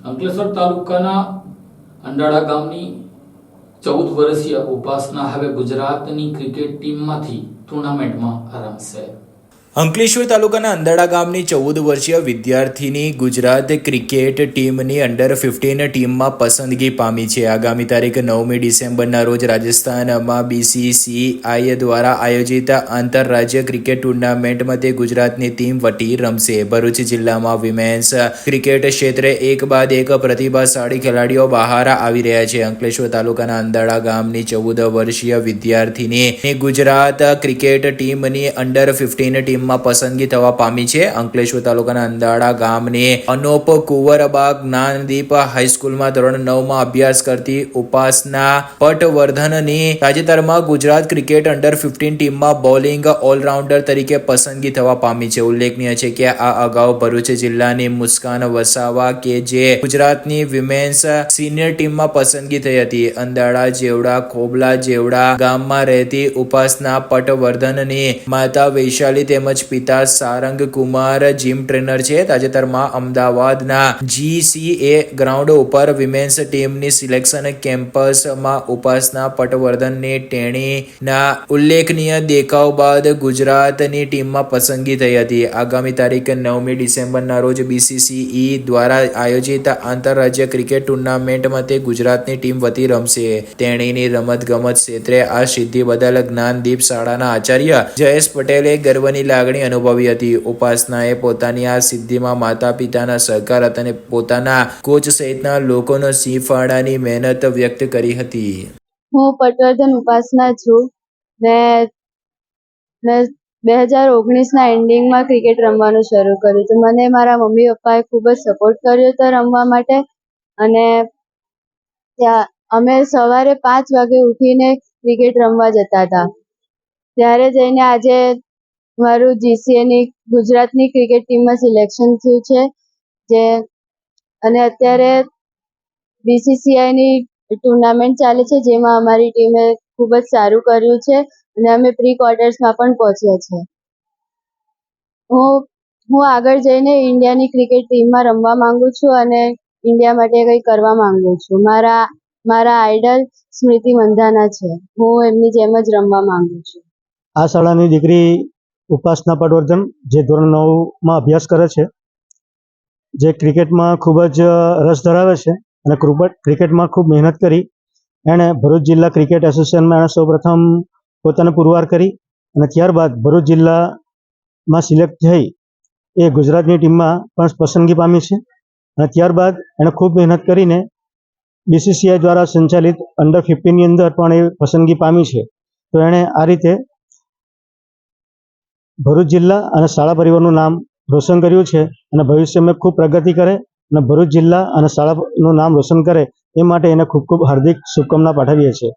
અંકલેશ્વર તાલુકાના અંડાળા ગામની ચૌદ વર્ષીય ઉપાસના હવે ગુજરાતની ક્રિકેટ ટીમમાંથી ટુર્નામેન્ટમાં રમશે અંકલેશ્વર તાલુકાના અંદાડા ગામની ચૌદ વર્ષીય વિદ્યાર્થીની ગુજરાત ક્રિકેટ ટીમની અંડર ફિફ્ટીન ટીમમાં પસંદગી પામી છે. આગામી તારીખ નવમી ડિસેમ્બરના રોજ રાજસ્થાનમાં બીસીસીઆઈ દ્વારા આયોજિત આંતરરાજ્ય ક્રિકેટ ટુર્નામેન્ટમાં તે ગુજરાતની ટીમ વટી રમશે. ભરૂચ જિલ્લામાં વિમેન્સ ક્રિકેટ ક્ષેત્રે એક બાદ એક પ્રતિભાશાળી ખેલાડીઓ બહાર આવી રહ્યા છે. અંકલેશ્વર તાલુકાના અંદાડા ગામની ચૌદ વર્ષીય વિદ્યાર્થીની ગુજરાત ક્રિકેટ ટીમની અંડર ફિફ્ટીન ટીમમાં પસંદગી થવા પામી છે. અંકલેશ્વર તાલુકાના અંદાડા ગામની અનોપ કુંવરબા જ્ઞાનદીપ હાઈસ્કૂલમાં ધોરણ નવમાં અભ્યાસ કરતી ઉપાસના પટવર્ધનની તાજેતરમાં ગુજરાત ક્રિકેટ અંડર ફિફ્ટીન ટીમમાં બોલિંગ ઓલરાઉન્ડર તરીકે પસંદગી થવા પામી છે. ઉલ્લેખનીય છે કે આ અગાઉ ભરૂચ જિલ્લાની મુસ્કાન વસાવા કે જે ગુજરાતની વિમેન્સ સિનિયર ટીમમાં પસંદગી થઈ હતી. અંદાડા, જેવડા, ખોબલા જેવડા ગામમાં રહેતી ઉપાસના પટવર્ધનની માતા વૈશાલી તેમજ પિતા સારંગ કુમાર જીમ ટ્રેનર છે. તાજેતરમાં અમદાવાદના જીસીએ ગ્રાઉન્ડ ઉપર વિમેન્સ ટીમની સિલેક્શન કેમ્પસમાં ઉપાસના પટવર્ધનની ટેણીના ઉલ્લેખનીય દેખાવ બાદ ગુજરાતની ટીમમાં પસંદગી થઈ હતી. આગામી તારીખ નવમી ડિસેમ્બરના રોજ બીસીસીઈ દ્વારા આયોજિત આંતરરાજ્ય ક્રિકેટ ટુર્નામેન્ટમાં તે ગુજરાતની ટીમ વતી રમશે. તેણીની રમત ગમત ક્ષેત્રે આ સિદ્ધિ બદલ જ્ઞાનદીપ શાળાના આચાર્ય જયેશ પટેલે ગર્વની લાગણી અનુભવી હતી. ઉપાસનાએ પોતાની આ સિદ્ધિમાં માતા પિતાના સહકાર અને પોતાના કોચ સહિતના લોકોનો સિંહ ફાળાની મહેનત વ્યક્ત કરી હતી. હું પટવર્ધન ઉપાસના છું. મેં મેં બે હજાર ઓગણીસના એન્ડિંગમાં ક્રિકેટ રમવાનું શરૂ કર્યું હતું. મને મારા મમ્મી પપ્પાએ ખૂબ જ સપોર્ટ કર્યો હતો રમવા માટે. અને ત્યાં અમે સવારે પાંચ વાગે ઉઠીને ક્રિકેટ રમવા જતા હતા. ત્યારે જઈને આજે મારું જીસીએની ગુજરાતની ક્રિકેટ ટીમમાં સિલેક્શન થયું છે, જે અને અત્યારે બીસીસીઆઈની ટુર્નામેન્ટ ચાલે છે, જેમાં અમારી ટીમે ખૂબ જ સારું કર્યું છે અને અમે પ્રી ક્વાર્ટર્સમાં પણ પહોંચ્યા છે. હું હું આગળ જઈને ઇન્ડિયાની ક્રિકેટ ટીમમાં રમવા માંગુ છું અને ઇન્ડિયા માટે કંઈ કરવા માંગુ છું. મારા મારા આઈડલ સ્મૃતિ મંધાના છે. હું એમની જેમ જ રમવા માંગુ છું. આ શાળાની દીકરી ઉપાસના પટવર્ધન જે ધોરણ નવમાં અભ્યાસ કરે છે, જે ક્રિકેટમાં ખૂબ જ રસ ધરાવે છે અને ક્રિકેટ ક્રિકેટમાં ખૂબ મહેનત કરી, એણે ભરૂચ જિલ્લા ક્રિકેટ એસોસિએશનમાં એણે સૌપ્રથમ પોતાને પુરવાર કરી અને ત્યારબાદ ભરૂચ જિલ્લામાં સિલેક્ટ થઈ એ ગુજરાતની ટીમમાં પણ પસંદગી પામી છે અને ત્યારબાદ એણે ખૂબ મહેનત કરીને બીસીસીઆઈ દ્વારા સંચાલિત અંડર ફિફ્ટીનની અંદર પણ એ પસંદગી પામી છે. તો એણે આ રીતે ભરૂચ જિલ્લા અને શાળા પરિવારનું નામ રોશન કર્યું છે અને ભવિષ્યમાં ખૂબ પ્રગતિ કરે અને ભરૂચ જિલ્લા અને શાળાનું નામ રોશન કરે એ માટે એને ખૂબ ખૂબ હાર્દિક શુભકામના પાઠવીએ છીએ.